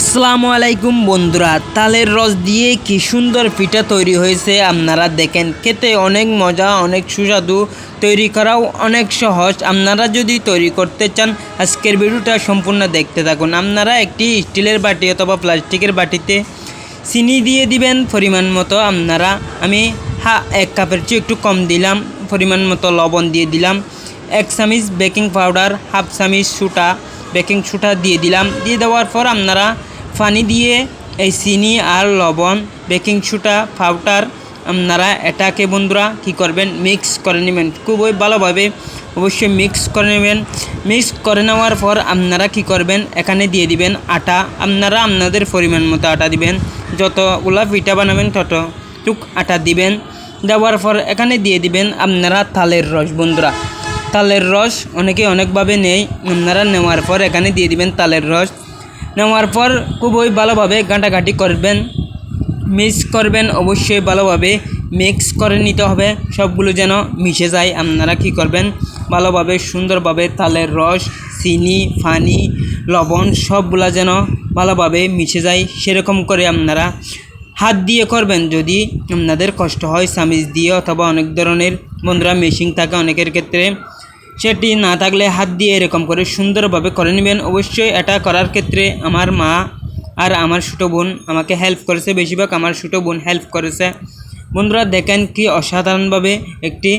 আসসালামু আলাইকুম বন্ধুরা, তালের রস দিয়ে কি সুন্দর পিঠা তৈরি হয়েছে আপনারা দেখেন। খেতে অনেক মজা, অনেক সুস্বাদু, তৈরি করাও অনেক সহজ। আপনারা যদি তৈরি করতে চান, আজকের ভিডিওটা সম্পূর্ণ দেখতে থাকুন। আপনারা একটি স্টিলের বাটি অথবা প্লাস্টিকের বাটিতে চিনি দিয়ে দিবেন পরিমাণ মতো। আপনারা, আমি হা, এক কাপের চেয়ে একটু কম দিলাম, পরিমাণ মতো লবণ দিয়ে দিলাম। এক চামিচ বেকিং পাউডার, হাফ চামিচ সুটা বেকিং সুটা দিয়ে দিলাম। দিয়ে দেওয়ার পর আপনারা পানি দিয়ে এই চিনি আর লবণ, বেকিং সুটা পাউডার, আপনারা এটাকে বন্ধুরা কি করবেন মিক্স করে নেবেন। খুবই ভালোভাবে অবশ্যই মিক্স করে নেবেন। মিক্স করে নেওয়ার পর আপনারা কি করবেন, এখানে দিয়ে দিবেন আটা। আপনারা আপনাদের পরিমাণ মতো আটা দিবেন। যতগুলা পিঠা বানাবেন তত টুক আটা দিবেন। দেওয়ার পর এখানে দিয়ে দিবেন আপনারা তালের রস বন্ধুরা। তালের রস অনেকে অনেকভাবে নেই আপনারা নেওয়ার পর এখানে দিয়ে দিবেন তালের রস। নেওয়ার পর খুবই ভালোভাবে ঘাঁটাঘাঁটি করবেন। মিক্স করবেন অবশ্যই ভালোভাবে। মিক্স করে নিতে হবে। সবগুলো যেন মিশে যায়। আপনারা কি করবেন? ভালোভাবে, সুন্দরভাবে তালের রস, চিনি পানি লবণ সবগুলা যেন ভালোভাবে মিশে যায়। সেরকম করে আপনারা হাত দিয়ে করবেন। যদি আপনাদের কষ্ট হয় চামিচ দিয়ে অথবা অনেক ধরনের বন্ধুরা মেশিন থাকে অনেকের ক্ষেত্রে সেটি না থাকলে হাত দিয়ে এরকম করে সুন্দরভাবে করে নেবেন। অবশ্যই এটা করার ক্ষেত্রে আমার মা আর আমার ছোটো বোন আমাকে হেল্প করেছে। বেশিরভাগ আমার ছোটো বোন হেল্প করেছে। বন্ধুরা, দেখেন কি অসাধারণভাবে একটি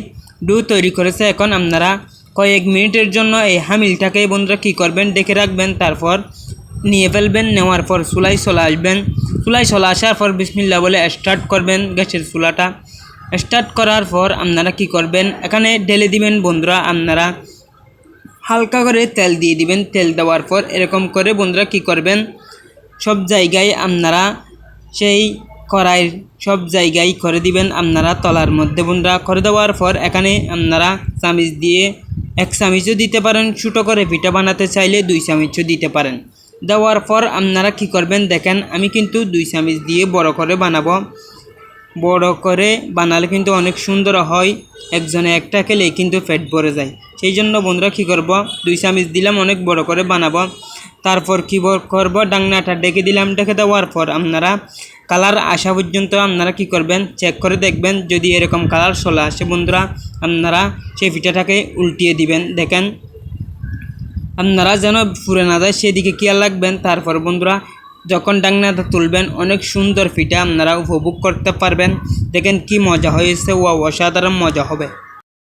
ডু তৈরি করেছে। এখন আপনারা কয়েক মিনিটের জন্য এই হামিলটাকে বন্ধুরা কী করবেন? ডেকে রাখবেন, তারপর নিয়ে ফেলবেন। নেওয়ার পর চুলাই চলে আসবেন। চুলাই চলে আসার পর বিসমিল্লা বলে স্টার্ট করবেন। গ্যাসের চুলাটা স্টার্ট করার পর আপনারা কি করবেন? এখানে ঢেলে দিবেন বন্ধুরা, আপনারা হালকা করে তেল দিয়ে দিবেন। তেল দেওয়ার পর এরকম করে বন্ধুরা কি করবেন? সব জায়গায় আপনারা সেই কড়াই সব জায়গায় করে দিবেন আপনারা তলার মধ্যে বন্ধুরা। করে দেওয়ার পর এখানে আপনারা চামিচ দিয়ে এক চামিচও দিতে পারেন। ছোটো করে পিঠা বানাতে চাইলে দুই চামিচও দিতে পারেন। দেওয়ার পর আপনারা কি করবেন? দেখেন, আমি কিন্তু দুই চামিচ দিয়ে বড় করে বানাবো। বড় করে বানালে কিন্তু অনেক সুন্দর হয়। একজনে একটা খেলে কিন্তু পেট ভরে যায়। সেই জন্য বন্ধুরা কী করব? দুই চামিচ দিলাম, অনেক বড় করে বানাবো। তারপর কী করব? ডাংনাটা ডেকে দিলাম, ডেকে দেওয়ার পর আপনারা কালার আসা পর্যন্ত আপনারা কি করবেন? চেক করে দেখবেন যদি এরকম কালার চলে আসে বন্ধুরা, আপনারা সেই পিঠাটাকে উল্টিয়ে দিবেন। দেখেন, আপনারা যেন ফুরে না যায়, সেদিকে খেয়াল রাখবেন। তারপর বন্ধুরা যখন ডাংনাটা তুলবেন, অনেক সুন্দর ফিটা আপনারা উপভোগ করতে পারবেন। দেখেন কি মজা হয়েছে ও অসাধারণ মজা হবে।